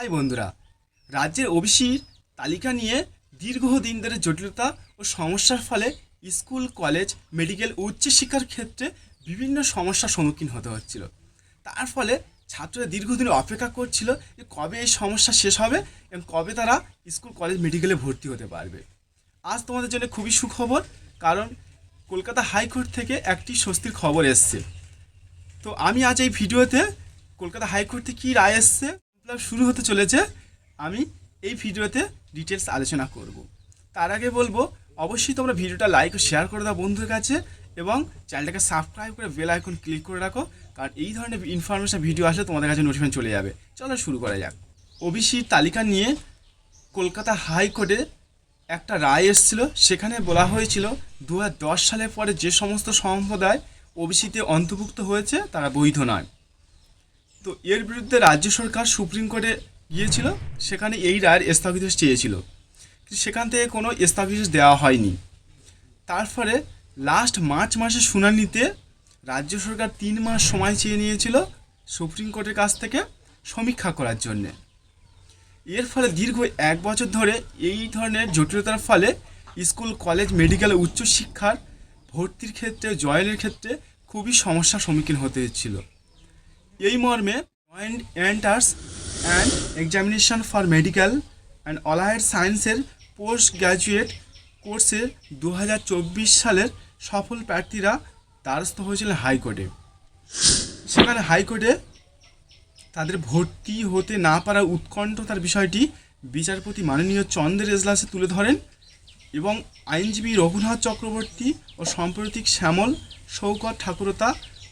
High বন্ধুরা, রাজ্যের ওবিসির তালিকা নিয়ে দীর্ঘদিন ধরে জটিলতা ও সমস্যার ফলে স্কুল, কলেজ, মেডিকেল, উচ্চশিক্ষার ক্ষেত্রে বিভিন্ন সমস্যার সম্মুখীন হতে হচ্ছিল। তার ফলে ছাত্ররা দীর্ঘদিন অপেক্ষা করছিল যে কবে এই সমস্যা শেষ হবে এবং কবে তারা স্কুল, কলেজ, মেডিকেলে ভর্তি হতে পারবে। আজ তোমাদের জন্য খুবই সুখবর, কারণ কলকাতা হাইকোর্ট থেকে একটি স্বস্তির খবর এসছে। তো আমি আজ এই ভিডিওতে কলকাতা হাইকোর্ট কী রায় এসছে শুরু হতে চলেছে, আমি এই ভিডিওতে ডিটেলস আলোচনা করব। তার আগে বলব, অবশ্যই তোমরা ভিডিওটা লাইক ও শেয়ার করে দাও বন্ধুর কাছে এবং চ্যানেলটাকে সাবস্ক্রাইব করে বেল আইকন ক্লিক করে রাখো, কারণ এই ধরনের ইনফরমেশন ভিডিও আসলে তোমাদের কাছে নোটিফিকেশন চলে যাবে। চলো শুরু করা যাক। ওবিসির তালিকা নিয়ে কলকাতা হাইকোর্টে একটা রায় এসেছিল, সেখানে বলা হয়েছিল দু হাজার দশ সালের পরে যে সমস্ত সম্প্রদায় ওবিসিতে অন্তর্ভুক্ত হয়েছে, তারা বৈধ নয়। তো এর বিরুদ্ধে রাজ্য সরকার সুপ্রিম কোর্টে গিয়েছিল, সেখানে এই রায়ের স্থগিতাদেশ চেয়েছিল। সেখান থেকে কোনো স্থগিতাদেশ দেওয়া হয়নি। তারপরে লাস্ট মার্চ মাসে শুনানিতে রাজ্য সরকার তিন মাস সময় চেয়ে নিয়েছিল সুপ্রিম কোর্টের কাছ থেকে সমীক্ষা করার জন্যে। এর ফলে দীর্ঘ এক বছর ধরে এই ধরনের জটিলতার ফলে স্কুল, কলেজ, মেডিকেল, উচ্চশিক্ষার ভর্তির ক্ষেত্রে, জয়েনের ক্ষেত্রে খুবই সমস্যার সম্মুখীন হতে হচ্ছিল। এই মর্মে joint entrance and examination for medical and allied সায়েন্সের পোস্ট গ্র্যাজুয়েট কোর্সে দু হাজার চব্বিশ সালের সফল প্রার্থীরা দ্বারস্থ হয়েছিলেন হাইকোর্টে। সেখানে হাইকোর্টে তাদের ভর্তি হতে না পারার উৎকণ্ঠতার বিষয়টি বিচারপতি মাননীয় চন্দ্রের এজলাসে তুলে ধরেন এবং আইনজীবী রঘুনাথ চক্রবর্তী ও সাম্প্রতিক শ্যামল, শৌকত ঠাকুরতা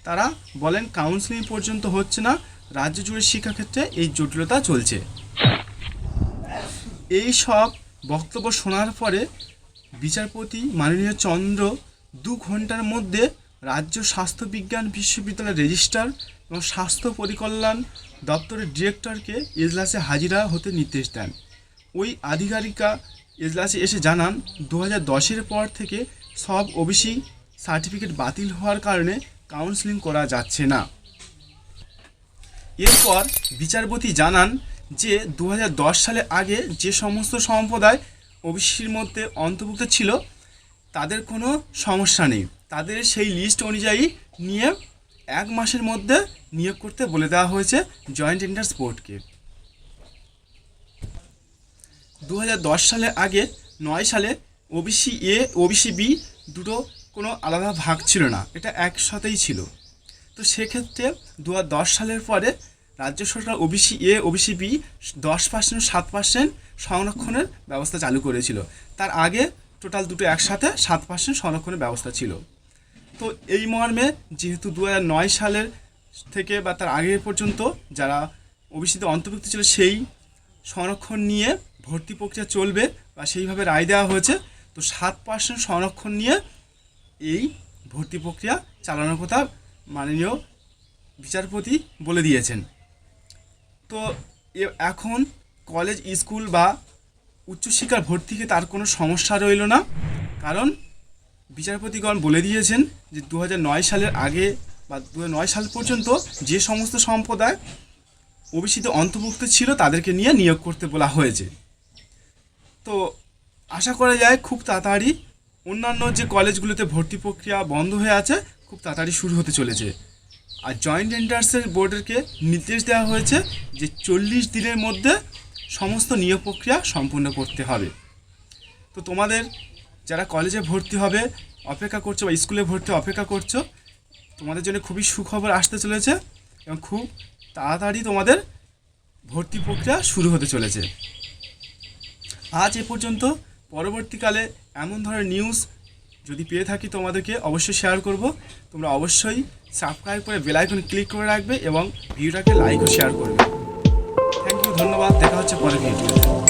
তারা বলেন কাউন্সিলিং পর্যন্ত হচ্ছে না, রাজ্য জুড়ে শিক্ষাক্ষেত্রে এই জটিলতা চলছে। এই সব বক্তব্য শোনার পরে বিচারপতি মাননীয় চন্দ্র দু ঘণ্টার মধ্যে রাজ্য স্বাস্থ্য বিজ্ঞান বিশ্ববিদ্যালয়ের রেজিস্ট্রার এবং স্বাস্থ্য পরিকল্যাণ দপ্তরের ডিরেক্টরকে এজলাসে হাজিরা হতে নির্দেশ দেন। ওই আধিকারিকা এজলাসে এসে জানান, দু হাজার পর থেকে সব ওবিসি সার্টিফিকেট বাতিল হওয়ার কারণে কাউন্সিলিং করা যাচ্ছে না। এরপর বিচারপতি জানান যে দু হাজার দশ সালে আগে যে সমস্ত সম্প্রদায় ওবিসির মধ্যে অন্তর্ভুক্ত ছিল, তাদের কোনো সমস্যা নেই। তাদের সেই লিস্ট অনুযায়ী নিয়ে এক মাসের মধ্যে নিয়োগ করতে বলে দেওয়া হয়েছে জয়েন্ট এন্টার্স বোর্ডকে দু সালে আগে নয় সালে ওবিসি এ, ওবিসি বি দুটো কোনো আলাদা ভাগ ছিল না, এটা একসাথেই ছিল। তো সেক্ষেত্রে দু হাজার দশ সালের পরে রাজ্য সরকার ওবিসি এ ওবিসি বি দশ পার্সেন্ট সাত পার্সেন্ট সংরক্ষণের ব্যবস্থা চালু করেছিল। তার আগে টোটাল দুটো একসাথে সাত পার্সেন্ট সংরক্ষণের ব্যবস্থা ছিল। তো এই মর্মে যেহেতু দু নয় সালের থেকে বা তার আগে পর্যন্ত যারা ওবিসিতে অন্তর্ভুক্ত ছিল, সেই সংরক্ষণ নিয়ে ভর্তি প্রক্রিয়া চলবে বা সেইভাবে রায় দেওয়া হয়েছে। তো সাত পার্সেন্ট সংরক্ষণ নিয়ে এই ভর্তি প্রক্রিয়া চালানোর কথা মাননীয় বিচারপতি বলে দিয়েছেন। তো এখন কলেজ, স্কুল বা উচ্চশিক্ষার ভর্তিকে তার কোনো সমস্যা রইল না। কারণ বিচারপতিগণ বলে দিয়েছেন যে দু হাজার নয় সালের আগে বা দু হাজার নয় সাল পর্যন্ত যে সমস্ত সম্প্রদায় ওবিসিতে অন্তর্ভুক্ত ছিল তাদেরকে নিয়ে নিয়োগ করতে বলা হয়েছে। তো আশা করা যায় খুব তাড়াতাড়ি অন্যান্য যে কলেজগুলোতে ভর্তি প্রক্রিয়া বন্ধ হয়ে আছে, খুব তাড়াতাড়ি শুরু হতে চলেছে। আর জয়েন্ট এন্টার্সের বোর্ডেরকে নির্দেশ দেওয়া হয়েছে যে চল্লিশ দিনের মধ্যে সমস্ত নিয়োগ প্রক্রিয়া সম্পূর্ণ করতে হবে। তো তোমাদের যারা কলেজে ভর্তি হবে, অপেক্ষা করছ বা স্কুলে ভর্তি অপেক্ষা করছ, তোমাদের জন্য খুবই সুখবর আসতে চলেছে এবং খুব তাড়াতাড়ি তোমাদের ভর্তি প্রক্রিয়া শুরু হতে চলেছে। আজ এ পর্যন্ত পরবর্তীকালে এমন ধরনের নিউজ যদি পেয়ে থাকি তোমাদেরকে অবশ্যই শেয়ার করব। তোমরা অবশ্যই সাবস্ক্রাইব করে বেল আইকন ক্লিক করে রাখবে এবং ভিডিওটাকে লাইক ও শেয়ার করবে। থ্যাংক ইউ ধন্যবাদ, দেখা হচ্ছে পরের ভিডিওতে